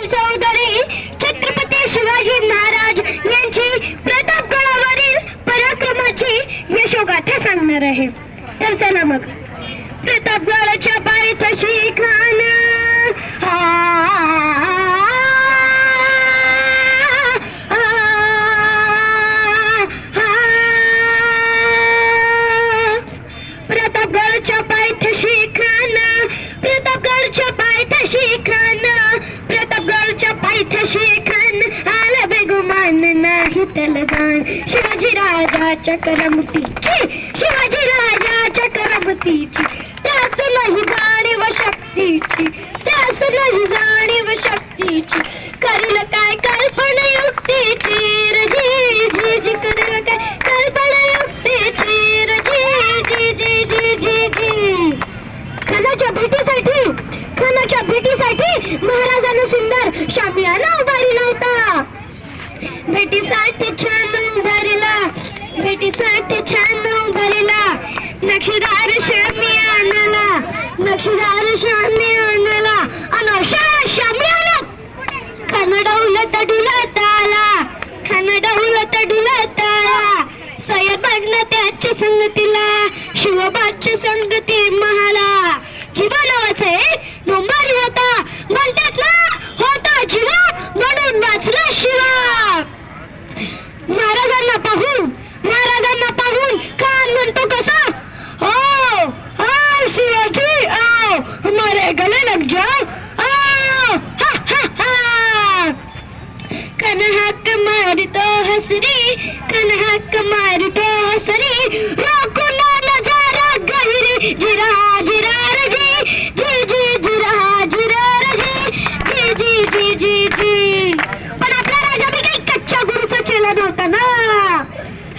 पाटील चौधरी छत्रपती शिवाजी महाराज यांची प्रतापगडावरील पराक्रमाची यशोगाथा सांगणार आहे. तर चला मग. प्रतापगडाच्या पायथ्याशी खान हा. राजाच्या करमतीची शिवाजी राजाच्या करमतीची. त्याच नाही जाणीव शक्तीची त्याच नाही जाणीव शक्तीची. करील काय कल्पना युक्तीची रजी जी जी करील काय कल्पना युक्तीची रजी जी जी जी जी जी. खानाच्या भेटीसाठी खानाच्या भेटीसाठी महाराजानं सुंदर शामियाना उभारी होता भेटीसाठी छान उभारीला. chegar a. हमारे गले लग जाओ आओ हा। तो हसरी कन हक मारतो हसरी। रोको ना नजारा गहरी जिरा जिरा रजी जी जी जिरा जिरा रजी जी जी जी जी जी पण आपला राजा बी काही कच्च्या गुरुचा चेला नव्हता ना।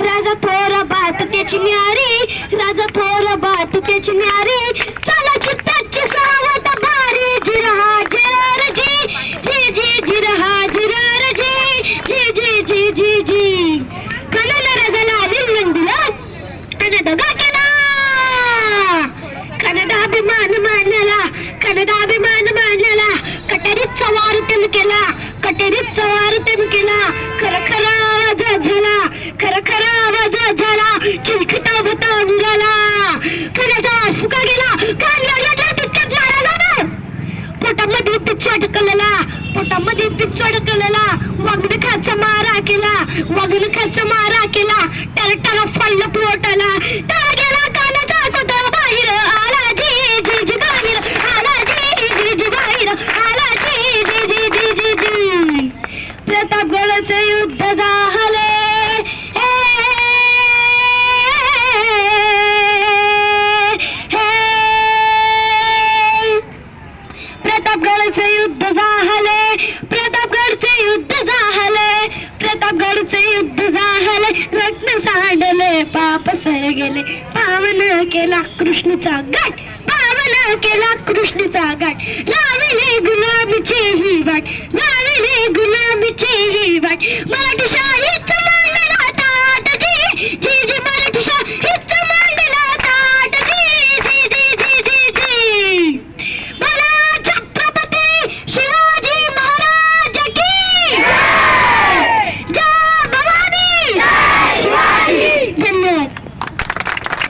राजा थोर बात त्याची न्यारी राजा थोर बात त्याची न्यारी चला चित्ताची सावत भारी जिरा जिरा रे जी जी जी जिरा जिरा रे जी जी जी जी जी जी कणाला राजाला आली नंदीला आणि दगा केला कनडाभिमान मानला कनडाभिमान मानला कटेरीत चवार तेन केला कटेरीत चवार तेन केला खर खरा आवाज झाला खर खरा आवाज झाला चिलखता होता अंगाला. खऱ्याचा फुका गेला पोटामध्ये पिच्छ अडकलेला पोटामध्ये पिच्छ अडकलेला वागण खाचा मारा केला वागण खाचा मारा केला टरटाला फल्ल पोटाला रत्न सांडले पाप सर गेले पावन केला कृष्णचा गाठ पावन केला कृष्णचा गाठ लावले गुलामीची ही वाट. लावले गुलामीची